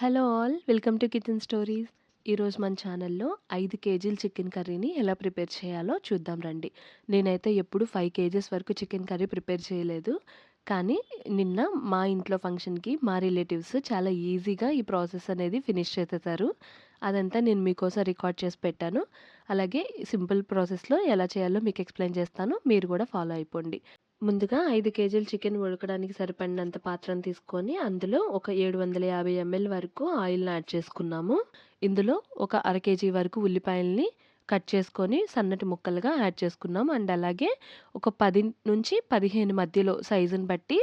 Hello all welcome to kitchen stories. ఈరోజు మన ఛానల్లో ఐదు కేజీల చికెన్ కర్రీని ఎలా ప్రిపేర్ చేయాలో చూద్దాం రండి. నేనైతే ఎప్పుడు ఫైవ్ కేజెస్ వరకు చికెన్ కర్రీ ప్రిపేర్ చేయలేదు. కానీ నిన్న మా ఇంట్లో ఫంక్షన్కి మా రిలేటివ్స్ చాలా ఈజీగా ఈ ప్రాసెస్ అనేది ఫినిష్ చేసేసారు. అదంతా నేను మీకోసం రికార్డ్ చేసి పెట్టాను. అలాగే సింపుల్ ప్రాసెస్లో ఎలా చేయాలో మీకు ఎక్స్ప్లెయిన్ చేస్తాను. మీరు కూడా ఫాలో అయిపోండి. ముందుగా ఐదు కేజీల చికెన్ ఉడకడానికి సరిపడినంత పాత్రను తీసుకొని అందులో ఒక ఏడు వందల యాభై ఎంఎల్ వరకు ఆయిల్ని యాడ్ చేసుకున్నాము. ఇందులో ఒక అర కేజీ వరకు ఉల్లిపాయల్ని కట్ చేసుకొని సన్నటి ముక్కలుగా యాడ్ చేసుకున్నాం అండ్ అలాగే ఒక పది నుంచి పదిహేను మధ్యలో సైజుని బట్టి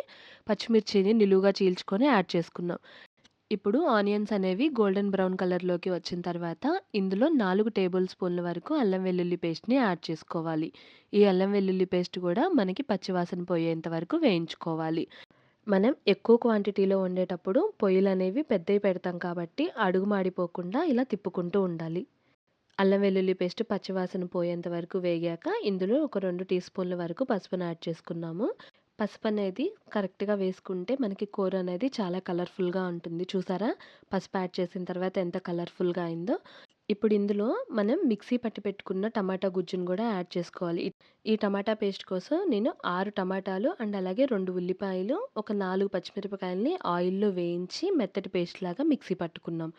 పచ్చిమిర్చిని నిలువుగా చీల్చుకొని యాడ్ చేసుకున్నాం. ఇప్పుడు ఆనియన్స్ అనేవి గోల్డెన్ బ్రౌన్ కలర్లోకి వచ్చిన తర్వాత ఇందులో నాలుగు టేబుల్ స్పూన్ల వరకు అల్లం వెల్లుల్లి పేస్ట్ని యాడ్ చేసుకోవాలి. ఈ అల్లం వెల్లుల్లి పేస్ట్ కూడా మనకి పచ్చివాసన పోయేంత వరకు వేయించుకోవాలి. మనం ఎక్కువ క్వాంటిటీలో వండేటప్పుడు పొయ్యిలు అనేవి పెద్దవి పెడతాం కాబట్టి అడుగు మాడిపోకుండా ఇలా తిప్పుకుంటూ ఉండాలి. అల్లం వెల్లుల్లి పేస్ట్ పచ్చివాసన పోయేంత వరకు వేగాక ఇందులో ఒక రెండు టీ స్పూన్ల వరకు పసుపును యాడ్ చేసుకున్నాము. పసుపు అనేది కరెక్ట్గా వేసుకుంటే మనకి కూర అనేది చాలా కలర్ఫుల్గా ఉంటుంది. చూసారా? పసుపు యాడ్ చేసిన తర్వాత ఎంత కలర్ఫుల్గా అయిందో. ఇప్పుడు ఇందులో మనం మిక్సీ పట్టి పెట్టుకున్న టమాటా గుజ్జును కూడా యాడ్ చేసుకోవాలి. ఈ టమాటా పేస్ట్ కోసం నేను ఆరు టమాటాలు అండ్ అలాగే రెండు ఉల్లిపాయలు ఒక నాలుగు పచ్చిమిరపకాయలని ఆయిల్లో వేయించి మెత్తటి పేస్ట్ లాగా మిక్సీ పట్టుకున్నాం.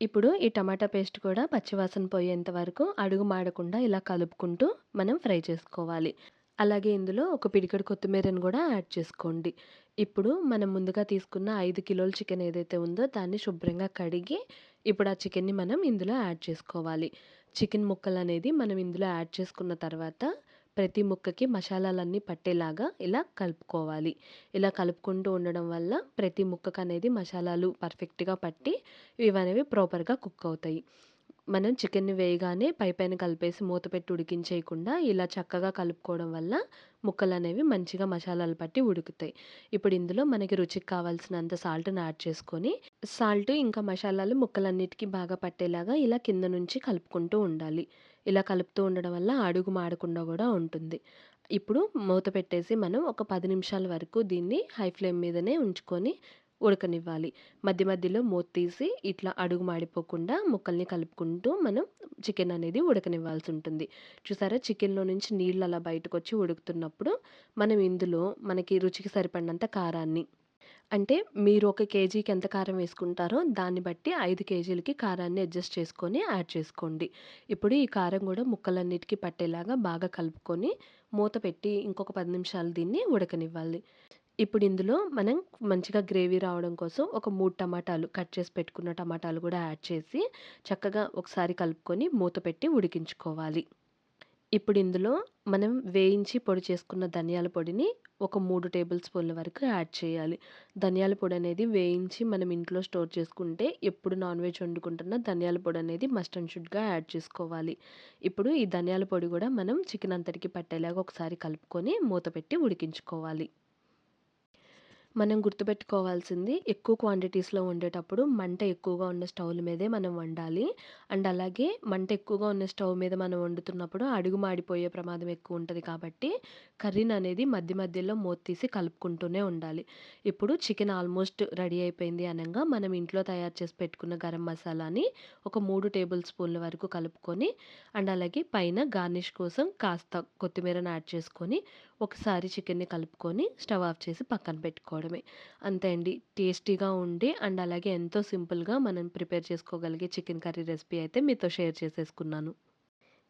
ఇప్పుడు ఈ టమాటా పేస్ట్ కూడా పచ్చివాసన పోయేంత వరకు అడుగు మాడకుండా ఇలా కలుపుకుంటూ మనం ఫ్రై చేసుకోవాలి. అలాగే ఇందులో ఒక పిడికడు కొత్తిమీరను కూడా యాడ్ చేసుకోండి. ఇప్పుడు మనం ముందుగా తీసుకున్న ఐదు కిలోల చికెన్ ఏదైతే ఉందో దాన్ని శుభ్రంగా కడిగి ఇప్పుడు ఆ చికెన్ని మనం ఇందులో యాడ్ చేసుకోవాలి. చికెన్ ముక్కలు అనేది మనం ఇందులో యాడ్ చేసుకున్న తర్వాత ప్రతి ముక్కకి మసాలాలన్నీ పట్టేలాగా ఇలా కలుపుకోవాలి. ఇలా కలుపుకుంటూ ఉండడం వల్ల ప్రతి ముక్కకు అనేది మసాలాలు పర్ఫెక్ట్గా పట్టి ఇవనేవి ప్రాపర్గా కుక్ అవుతాయి. మనం చికెన్ని వేయగానే పై పైన కలిపేసి మూత పెట్టి ఉడికించేయకుండా ఇలా చక్కగా కలుపుకోవడం వల్ల ముక్కలు అనేవి మంచిగా మసాలాలు పట్టి ఉడుకుతాయి. ఇప్పుడు ఇందులో మనకి రుచికి కావాల్సినంత సాల్ట్ని యాడ్ చేసుకొని సాల్ట్ ఇంకా మసాలాలు ముక్కలన్నిటికీ బాగా పట్టేలాగా ఇలా కింద నుంచి కలుపుకుంటూ ఉండాలి. ఇలా కలుపుతూ ఉండడం వల్ల అడుగు మాడకుండా కూడా ఉంటుంది. ఇప్పుడు మూత పెట్టేసి మనం ఒక పది నిమిషాల వరకు దీన్ని హై ఫ్లేమ్ మీదనే ఉంచుకొని ఉడకనివ్వాలి. మధ్య మధ్యలో మూత తీసి ఇట్లా అడుగు మాడిపోకుండా ముక్కల్ని కలుపుకుంటూ మనం చికెన్ అనేది ఉడకనివ్వాల్సి ఉంటుంది. చూసారా? చికెన్లో నుంచి నీళ్ళు అలా బయటకు వచ్చి ఉడుకుతున్నప్పుడు మనం ఇందులో మనకి రుచికి సరిపడినంత కారాన్ని అంటే మీరు ఒక కేజీకి ఎంత కారం వేసుకుంటారో దాన్ని బట్టి ఐదు కేజీలకి కారాన్ని అడ్జస్ట్ చేసుకొని యాడ్ చేసుకోండి. ఇప్పుడు ఈ కారం కూడా ముక్కలన్నిటికీ పట్టేలాగా బాగా కలుపుకొని మూత పెట్టి ఇంకొక పది నిమిషాలు దీన్ని ఉడకనివ్వాలి. ఇప్పుడు ఇందులో మనం మంచిగా గ్రేవీ రావడం కోసం ఒక మూడు టమాటాలు కట్ చేసి పెట్టుకున్న టమాటాలు కూడా యాడ్ చేసి చక్కగా ఒకసారి కలుపుకొని మూత పెట్టి ఉడికించుకోవాలి. ఇప్పుడు ఇందులో మనం వేయించి పొడి చేసుకున్న ధనియాల పొడిని ఒక మూడు టేబుల్ స్పూన్ల వరకు యాడ్ చేయాలి. ధనియాల పొడి అనేది వేయించి మనం ఇంట్లో స్టోర్ చేసుకుంటే ఎప్పుడు నాన్ వెజ్ వండుకుంటున్నా ధనియాల పొడి అనేది మస్ట్ అండ్ షుడ్గా యాడ్ చేసుకోవాలి. ఇప్పుడు ఈ ధనియాల పొడి కూడా మనం చికెన్ అంతటికి పట్టేలాగా ఒకసారి కలుపుకొని మూత పెట్టి ఉడికించుకోవాలి. మనం గుర్తుపెట్టుకోవాల్సింది ఎక్కువ క్వాంటిటీస్లో వండేటప్పుడు మంట ఎక్కువగా ఉన్న స్టవ్ల మీదే మనం వండాలి. అండ్ అలాగే మంట ఎక్కువగా ఉన్న స్టవ్ మీద మనం వండుతున్నప్పుడు అడుగు మాడిపోయే ప్రమాదం ఎక్కువ ఉంటుంది కాబట్టి కర్రీని అనేది మధ్య మధ్యలో మూత తీసి కలుపుకుంటూనే ఉండాలి. ఇప్పుడు చికెన్ ఆల్మోస్ట్ రెడీ అయిపోయింది అనగా మనం ఇంట్లో తయారు చేసి పెట్టుకున్న గరం మసాలాని ఒక మూడు టేబుల్ స్పూన్ల వరకు కలుపుకొని అండ్ అలాగే పైన గార్నిష్ కోసం కాస్త కొత్తిమీరను యాడ్ చేసుకొని ఒకసారి చికెన్ని కలుపుకొని స్టవ్ ఆఫ్ చేసి పక్కన పెట్టుకోవడమే. అంతే అండి. టేస్టీగా ఉండి అండ్ అలాగే ఎంతో సింపుల్గా మనం ప్రిపేర్ చేసుకోగలిగే చికెన్ కర్రీ రెసిపీ అయితే మీతో షేర్ చేసేసుకున్నాను.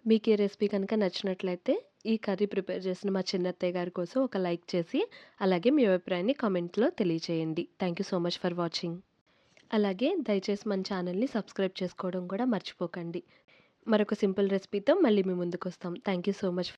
మీకు ఈ రెసిపీ కనుక నచ్చినట్లయితే ఈ కర్రీ ప్రిపేర్ చేసిన మా చిన్నత్తయ్య గారి కోసం ఒక లైక్ చేసి అలాగే మీ అభిప్రాయాన్ని కామెంట్లో తెలియచేయండి. Thank you so much for watching. అలాగే దయచేసి మన ఛానల్ని సబ్స్క్రైబ్ చేసుకోవడం కూడా మర్చిపోకండి. మరొక సింపుల్ రెసిపీతో మళ్ళీ మీ ముందుకు వస్తాం. Thank you so much